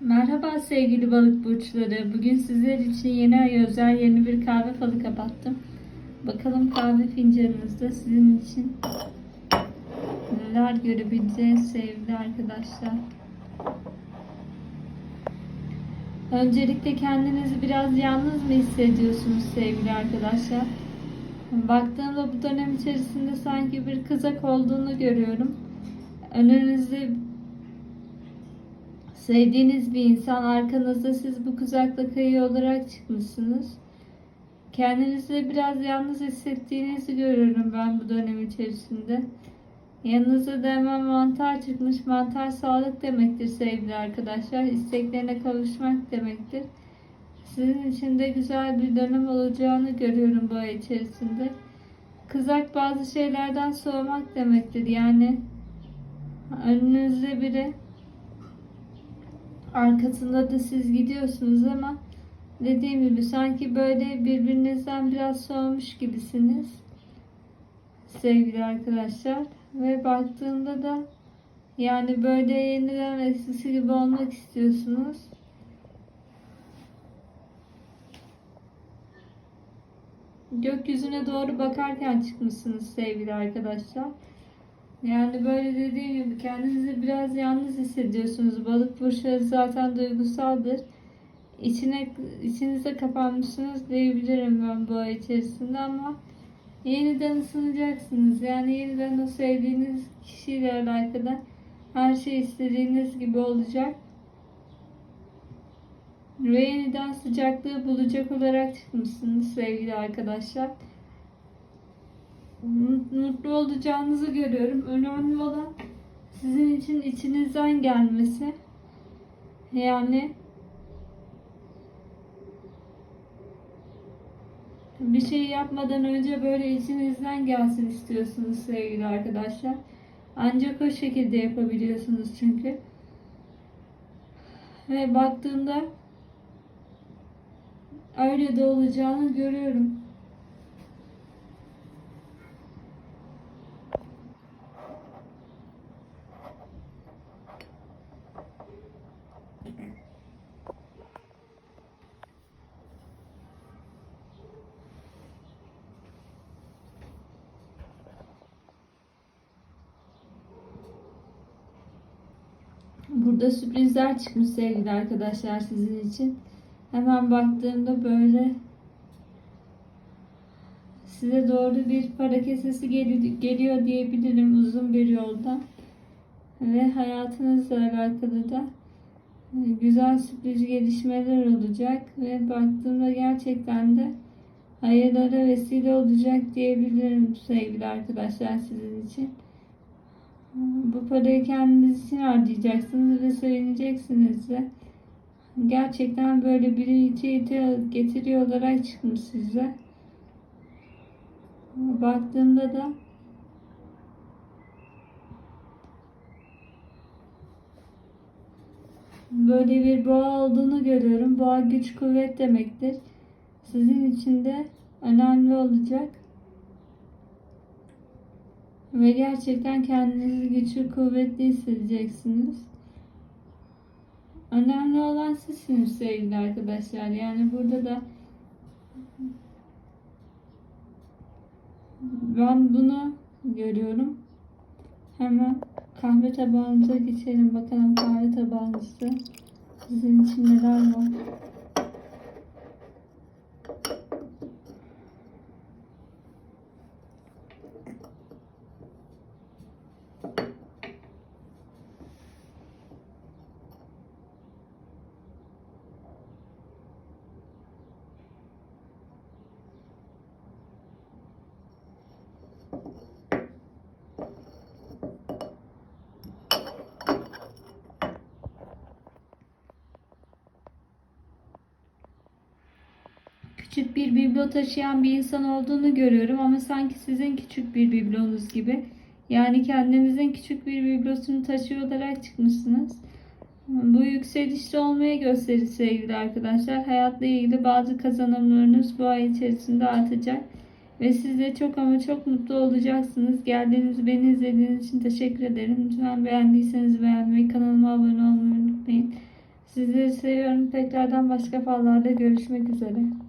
Merhaba sevgili balık burçları. Bugün sizler için yeni ay özel yeni bir kahve falı kapattım. Bakalım kahve fincanınızda sizin için neler görebileceğiz sevgili arkadaşlar. Öncelikle kendinizi biraz yalnız mı hissediyorsunuz sevgili arkadaşlar? Baktığımda bu dönem içerisinde sanki bir kızak olduğunu görüyorum. Önünüzde Sevdiğiniz bir insan arkanızda siz bu kızakla kayıyor olarak çıkmışsınız. Kendinizi biraz yalnız hissettiğinizi görüyorum ben bu dönem içerisinde. Yanınıza da hemen mantar çıkmış. Mantar sağlık demektir sevgili arkadaşlar. İsteklerine kavuşmak demektir. Sizin için de güzel bir dönem olacağını görüyorum bu ay içerisinde. Kızak bazı şeylerden soğumak demektir. Yani önünüzde biri arkasında da siz gidiyorsunuz ama dediğim gibi sanki böyle birbirinizden biraz soğumuş gibisiniz sevgili arkadaşlar ve baktığımda da yani böyle yeniden eskisi gibi olmak istiyorsunuz. Gökyüzüne doğru bakarken çıkmışsınız sevgili arkadaşlar. Yani böyle dediğim gibi kendinizi biraz yalnız hissediyorsunuz. Balık burçları zaten duygusaldır. İçine, içinize kapanmışsınız diyebilirim ben bu ay içerisinde ama yeniden ısınacaksınız. Yani yeniden o sevdiğiniz kişiyle alakalı her şey istediğiniz gibi olacak. Ve yeniden sıcaklığı bulacak olarak çıkmışsınız sevgili arkadaşlar mutlu olacağınızı görüyorum. Önemli olan sizin için içinizden gelmesi. Yani bir şey yapmadan önce böyle içinizden gelsin istiyorsunuz sevgili arkadaşlar. Ancak o şekilde yapabiliyorsunuz çünkü. Ve baktığımda öyle de olacağını görüyorum. Burada sürprizler çıkmış sevgili arkadaşlar sizin için. Hemen baktığımda böyle size doğru bir para kesesi geliyor diyebilirim uzun bir yolda. Ve hayatınızla alakalı da güzel sürpriz gelişmeler olacak ve baktığımda gerçekten de hayırlara vesile olacak diyebilirim sevgili arkadaşlar sizin için. Bu parayı kendiniz için harcayacaksınız ve sevineceksiniz de. Gerçekten böyle biri iti iti getiriyor olarak çıkmış size. Baktığımda da böyle bir boğa olduğunu görüyorum. Boğa güç kuvvet demektir. Sizin için de önemli olacak. Ve gerçekten kendinizi güçlü, kuvvetli hissedeceksiniz. Önemli olan sizsiniz sevgili arkadaşlar. Yani burada da ben bunu görüyorum. Hemen kahve tabağımıza geçelim. Bakalım kahve tabağımızda sizin için neler var. Küçük bir biblo taşıyan bir insan olduğunu görüyorum ama sanki sizin küçük bir biblonuz gibi. Yani kendinizin küçük bir biblosunu taşıyor olarak çıkmışsınız. Bu yükselişte olmaya gösterir sevgili arkadaşlar. Hayatla ilgili bazı kazanımlarınız bu ay içerisinde artacak. Ve siz de çok ama çok mutlu olacaksınız. Geldiğiniz, beni izlediğiniz için teşekkür ederim. Lütfen beğendiyseniz beğenmeyi, kanalıma abone olmayı unutmayın. Sizleri seviyorum. Tekrardan başka fallarda görüşmek üzere.